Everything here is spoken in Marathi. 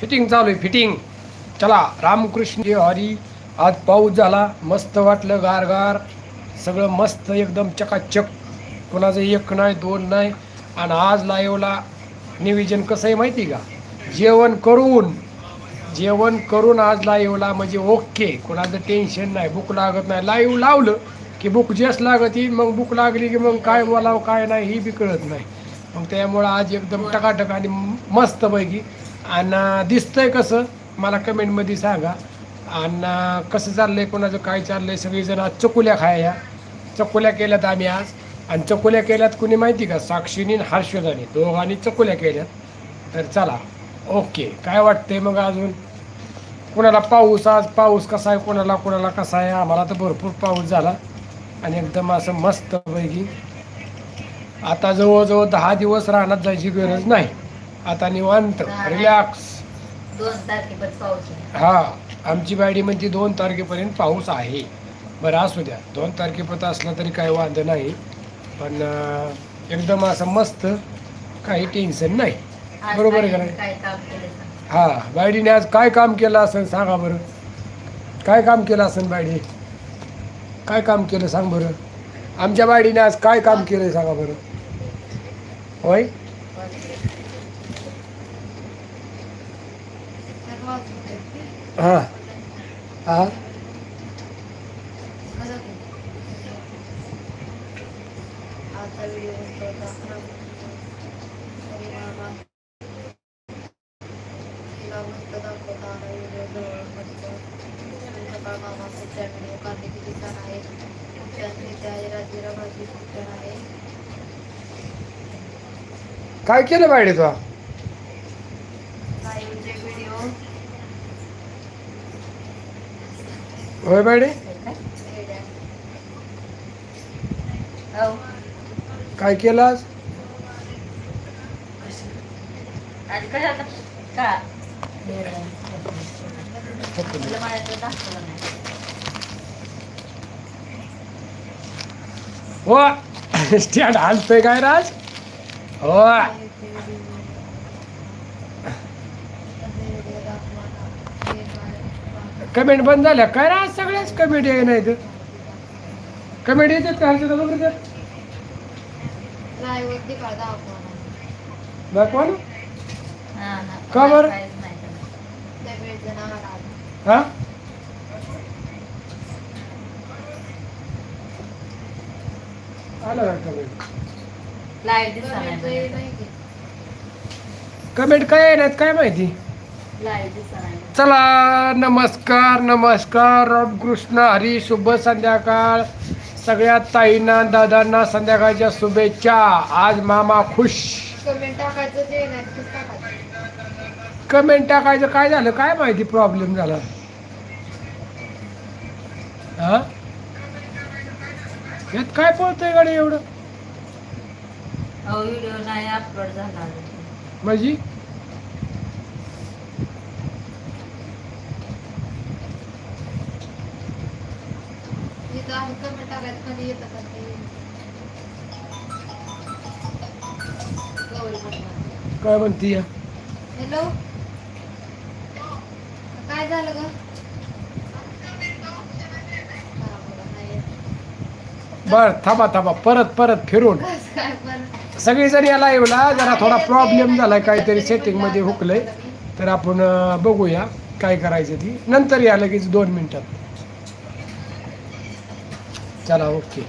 फिटिंग चालू आहे फिटिंग. चला रामकृष्ण हरी. आज पाऊस झाला मस्त वाटलं गारगार. सगळं मस्त एकदम चकाचक. कोणाचं एक नाही दोन नाही. आणि आज लाईवला निवेदन कसं आहे माहिती का? जेवण करून जेवण करून आज लाईवला म्हणजे ओके. कोणाचं टेन्शन नाही भूक लागत नाही. लाईव्ह लावलं की भूक जेस लागत येईल मग भूक लागली की मग काय बोलावं काय नाही ही बी कळत नाही. मग त्यामुळं आज एकदम टकाटक आणि मस्तपैकी आणि दिसतंय कसं? मला कमेंटमध्ये सांगा. आणि कसं चाललं आहे कोणाचं काय चाललं आहे सगळेजण आज चकुल्या खाया चकुल्या केल्यात आम्ही आज. आणि चकुल्या केल्यात कुणी माहिती का? साक्षीनी हर्षदानी. दोघांनी चकुल्या केल्यात. तर चला. ओके. काय वाटतंय मग अजून? कोणाला पाऊस? आज पाऊस कसा आहे? कोणाला कोणाला कसा आहे? आम्हाला तर भरपूर पाऊस झाला. आणि एकदम असं मस्तपैकी. आता जवळजवळ दहा दिवस राहण्यात जायची गरज नाही. आता निवांत. रिलॅक्स दोन तारखेपर्यंत पाऊस आहे. हा आमची बायडी म्हणते दोन तारखेपर्यंत पाऊस आहे. बरं असू द्या. दोन तारखेपर्यंत असला तरी काही वांध नाही. पण अं, एकदम असं मस्त काही टेन्शन नाही. आज बरोबर आहे का नाही? काय काम केलं सांग. हा बायडीने आज काय काम केलं असेल सांगा बरं. काय काम केलं असेल बायडी काय काम केलं सांग बरं. आमच्या बायडीने आज काय काम केलं सांगा बरं. होय. छान आहे काय केलं बायडी तुला होय बायडी? काय केलं आज हो स्टँड हालतोय काय राज? हो. कमेंट बंद झाल्या. काय सगळ्याच कमेंट आहे नाही तर कमेंट येतात का ह्याच्यात बघ तर? दाखवा ना. का बरं? हा? आलं कमेंट? कमेंट काय येणार काय माहिती? चला नमस्कार नमस्कार. रामकृष्ण हरी शुभ संध्याकाळ. सगळ्या ताईंना दादांना संध्याकाळच्या शुभेच्छा. आज मामा खुश. कमेंट टाकायचं काय झालं? काय माहिती प्रॉब्लेम झाला? हा? यात काय पळतंय गाडी एवढं. म्हणजे टाकायचं येतं का ते गौरी. काय म्हणती या? हॅलो? काय झालं ग? हा, बोला, नाही येत. बर थांबा थांबा. परत परत फिरून. कसं काय? सगळेजण याला येऊला जरा थोडा प्रॉब्लेम झालाय काहीतरी सेटिंगमध्ये हुकलंय. तर आपण अं, बघूया काय करायचं ती. नंतर या लगेच दोन मिनिटात. चला ओके.